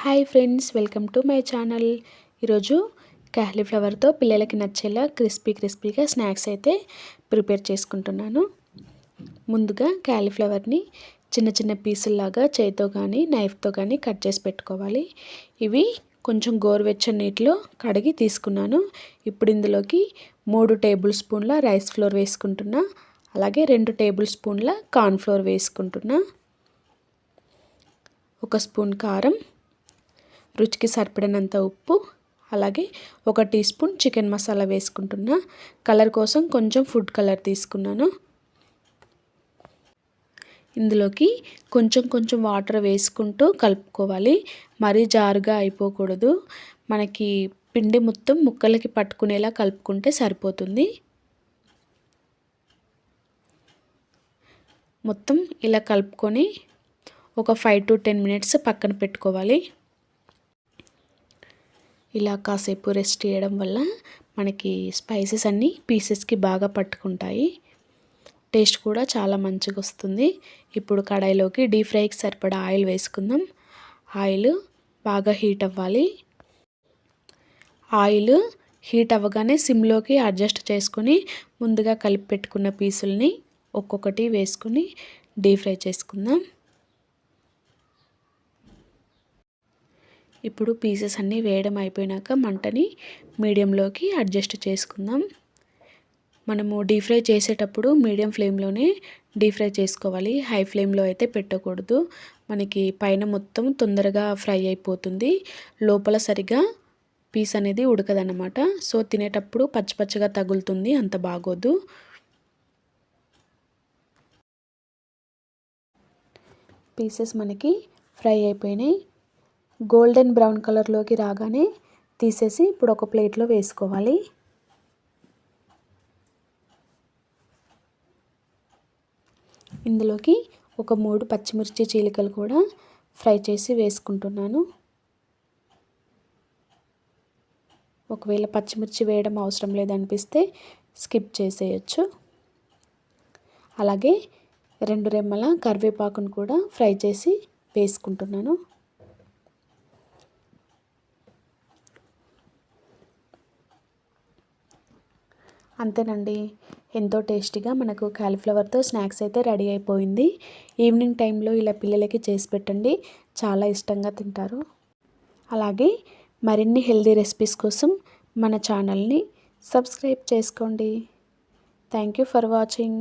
Hi friends welcome to my channel ఈరోజు క్యాలీఫ్లవర్తో పిల్లలకి నచ్చేలా క్రిస్పీ క్రిస్పీగా స్నాక్స్ అయితే ప్రిపేర్ చేసుకుంటున్నాను. ముందుగా క్యాలీఫ్లవర్ని చిన్న చిన్న పీసుల్లాగా చేతితో కానీ నైఫ్తో కానీ కట్ చేసి పెట్టుకోవాలి. ఇవి కొంచెం గోరువెచ్చని నీటిలో కడిగి తీసుకున్నాను. ఇప్పుడు ఇందులోకి మూడు టేబుల్ స్పూన్ల రైస్ ఫ్లోర్ వేసుకుంటున్నా. అలాగే రెండు టేబుల్ స్పూన్ల కార్న్ఫ్లోర్ వేసుకుంటున్నా. ఒక స్పూన్ కారం రుచికి సరిపడినంత ఉప్పు అలాగే ఒక టీ స్పూన్ చికెన్ మసాలా వేసుకుంటున్నా. కలర్ కోసం కొంచెం ఫుడ్ కలర్ తీసుకున్నాను. ఇందులోకి కొంచెం కొంచెం వాటర్ వేసుకుంటూ కలుపుకోవాలి. మరీ జారుగా అయిపోకూడదు. మనకి పిండి మొత్తం ముక్కలకి పట్టుకునేలా కలుపుకుంటే సరిపోతుంది. మొత్తం ఇలా కలుపుకొని ఒక ఫైవ్ టు టెన్ మినిట్స్ పక్కన పెట్టుకోవాలి. ఇలా కాసేపు రెస్ట్ చేయడం వల్ల మనకి స్పైసెస్ అన్నీ పీసెస్కి బాగా పట్టుకుంటాయి. టేస్ట్ కూడా చాలా మంచిగా వస్తుంది ఇప్పుడు కడాయిలోకి డీప్ ఫ్రైకి సరిపడా ఆయిల్ వేసుకుందాం. ఆయిల్ బాగా హీట్ అవ్వాలి. ఆయిల్ హీట్ అవ్వగానే సిమ్లోకి అడ్జస్ట్ చేసుకొని ముందుగా కలిపి పెట్టుకున్న పీసుల్ని ఒక్కొక్కటి వేసుకొని డీప్ ఫ్రై చేసుకుందాం. ఇప్పుడు పీసెస్ అన్నీ వేయడం అయిపోయినాక మంటని మీడియంలోకి అడ్జస్ట్ చేసుకుందాం. మనము డీప్ ఫ్రై చేసేటప్పుడు మీడియం ఫ్లేమ్లోనే డీప్ ఫ్రై చేసుకోవాలి. హై ఫ్లేమ్లో అయితే పెట్టకూడదు. మనకి పైన మొత్తం తొందరగా ఫ్రై అయిపోతుంది. లోపల సరిగా పీస్ అనేది ఉడకదన్నమాట. సో తినేటప్పుడు పచ్చిపచ్చగా తగులుతుంది. అంత బాగోదు. పీసెస్ మనకి ఫ్రై అయిపోయినాయి. గోల్డెన్ బ్రౌన్ కలర్లోకి రాగానే తీసేసి ఇప్పుడు ఒక ప్లేట్లో వేసుకోవాలి. ఇందులోకి ఒక మూడు పచ్చిమిర్చి చీలికలు కూడా ఫ్రై చేసి వేసుకుంటున్నాను. ఒకవేళ పచ్చిమిర్చి వేయడం అవసరం లేదనిపిస్తే స్కిప్ చేసేయచ్చు. అలాగే రెండు రెమ్మల కరివేపాకును కూడా ఫ్రై చేసి వేసుకుంటున్నాను. అంతేనండి. ఎంతో టేస్టీగా మనకు కాలీఫ్లవర్తో స్నాక్స్ అయితే రెడీ అయిపోయింది. ఈవినింగ్ టైంలో ఇలా పిల్లలకి చేసి పెట్టండి. చాలా ఇష్టంగా తింటారు. అలాగే మరిన్ని హెల్దీ రెసిపీస్ కోసం మన ఛానల్ని సబ్స్క్రైబ్ చేసుకోండి. Thank you for watching.